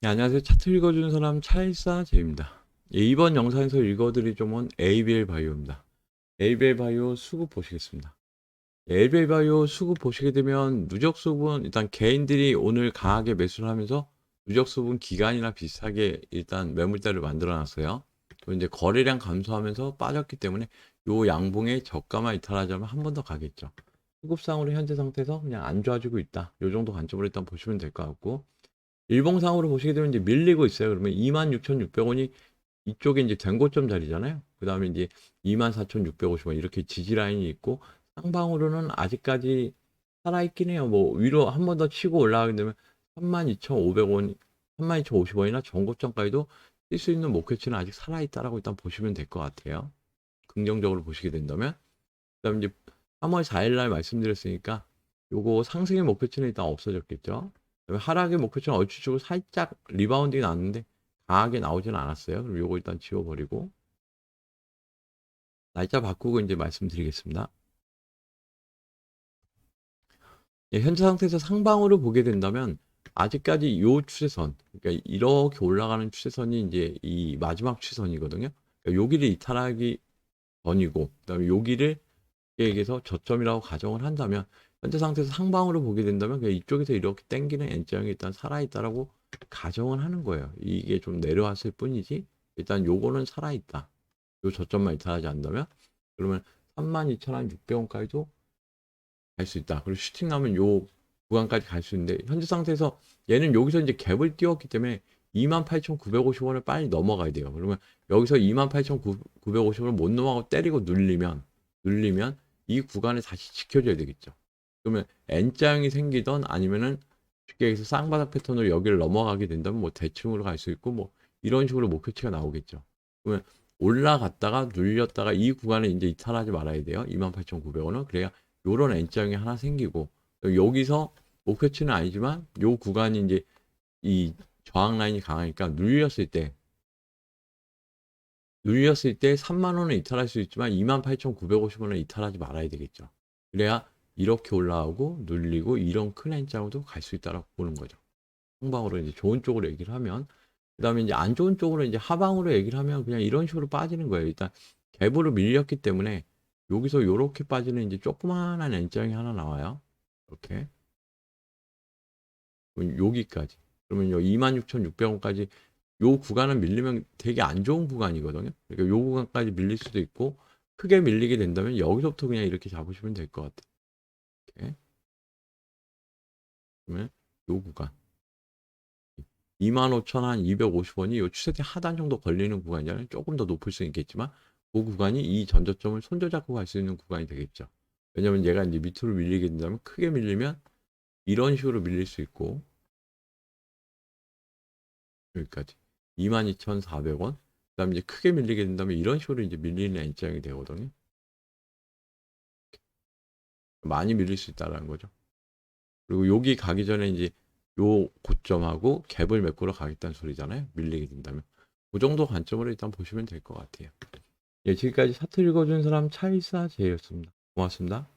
네, 안녕하세요. 차트 읽어주는 사람 찰사 제입니다. 예, 이번 영상에서 읽어드릴 종목은 ABL 바이오입니다. ABL 바이오 수급 보시겠습니다. ABL 바이오 수급 보시게 되면 누적 수급은 일단 개인들이 오늘 강하게 매수를 하면서 누적 수급은 기간이나 비슷하게 일단 매물대를 만들어 놨어요. 또 이제 거래량 감소하면서 빠졌기 때문에 요 양봉에 저가만 이탈하자면 한 번 더 가겠죠. 수급상으로 현재 상태에서 그냥 안 좋아지고 있다. 요 정도 관점으로 일단 보시면 될 것 같고 일봉상으로 보시게 되면 이제 밀리고 있어요. 그러면 26,600원이 이쪽에 이제 된 고점 자리잖아요. 그 다음에 이제 24,650원 이렇게 지지 라인이 있고 상방으로는 아직까지 살아있긴 해요. 뭐 위로 한 번 더 치고 올라가게 되면 32,500원, 32,050원이나 전고점까지도 뛸 수 있는 목표치는 아직 살아있다라고 일단 보시면 될 것 같아요. 긍정적으로 보시게 된다면. 그 다음에 이제 3월 4일날 말씀드렸으니까 요거 상승의 목표치는 일단 없어졌겠죠. 하락의 목표치는 얼추적으로 살짝 리바운딩이 났는데 강하게 나오지는 않았어요. 그럼 요거 일단 지워버리고 날짜 바꾸고 이제 말씀드리겠습니다. 예, 현재 상태에서 상방으로 보게 된다면 아직까지 요 추세선, 그러니까 이렇게 올라가는 추세선이 이제 이 마지막 추세선이거든요. 그러니까 여기를 이탈하기 전이고, 그다음에 여기를 얘기해서 저점이라고 가정을 한다면 현재 상태에서 상방으로 보게 된다면 그냥 이쪽에서 이렇게 땡기는 N자형이 일단 살아있다라고 가정을 하는 거예요. 이게 좀 내려왔을 뿐이지 일단 요거는 살아있다. 요 저점만 이탈하지 않는다면 그러면 32,600원까지도 갈 수 있다. 그리고 슈팅 나면 요 구간까지 갈 수 있는데 현재 상태에서 얘는 여기서 이제 갭을 띄웠기 때문에 28,950원을 빨리 넘어가야 돼요. 그러면 여기서 28,950원을 못 넘어가고 때리고 눌리면 눌리면 이 구간을 다시 지켜줘야 되겠죠. 그러면 N자형이 생기던 아니면은 쉽게 얘기해서 쌍바닥 패턴으로 여기를 넘어가게 된다면 뭐 대충으로 갈 수 있고 뭐 이런 식으로 목표치가 나오겠죠. 그러면 올라갔다가 눌렸다가 이 구간을 이제 이탈하지 말아야 돼요. 28,900원은 그래야 요런 N자형이 하나 생기고 여기서 목표치는 아니지만 요 구간이 이제 이 저항 라인이 강하니까 눌렸을 때 눌렸을 때 3만 원을 이탈할 수 있지만 28,950원을 이탈하지 말아야 되겠죠. 그래야 이렇게 올라오고 눌리고 이런 큰 N자로도 갈 수 있다라고 보는 거죠. 상방으로 이제 좋은 쪽으로 얘기를 하면 그다음에 이제 안 좋은 쪽으로 이제 하방으로 얘기를 하면 그냥 이런 식으로 빠지는 거예요. 일단 갭으로 밀렸기 때문에 여기서 요렇게 빠지는 이제 조그마한 N자형이 하나 나와요. 이렇게 여기까지 그러면 요 26,600원까지 요 구간은 밀리면 되게 안 좋은 구간이거든요. 그러니까 요 구간까지 밀릴 수도 있고 크게 밀리게 된다면 여기서부터 그냥 이렇게 잡으시면 될 것 같아요. 그러면 요 구간 25,250원이 요 추세대 하단 정도 걸리는 구간이잖아요. 조금 더 높을 수 있겠지만 그 구간이 이 전저점을 손져잡고 갈 수 있는 구간이 되겠죠. 왜냐면 얘가 이제 밑으로 밀리게 된다면 크게 밀리면 이런 식으로 밀릴 수 있고 여기까지 22,400원. 그 다음에 이제 크게 밀리게 된다면 이런 식으로 이제 밀리는 N장이 되거든요. 많이 밀릴 수 있다라는 거죠. 그리고 여기 가기 전에 이제 요 고점하고 갭을 메꾸러 가겠다는 소리잖아요. 밀리게 된다면. 그 정도 관점으로 일단 보시면 될 것 같아요. 예, 지금까지 사트 읽어준 사람 차이사 제이였습니다. 고맙습니다.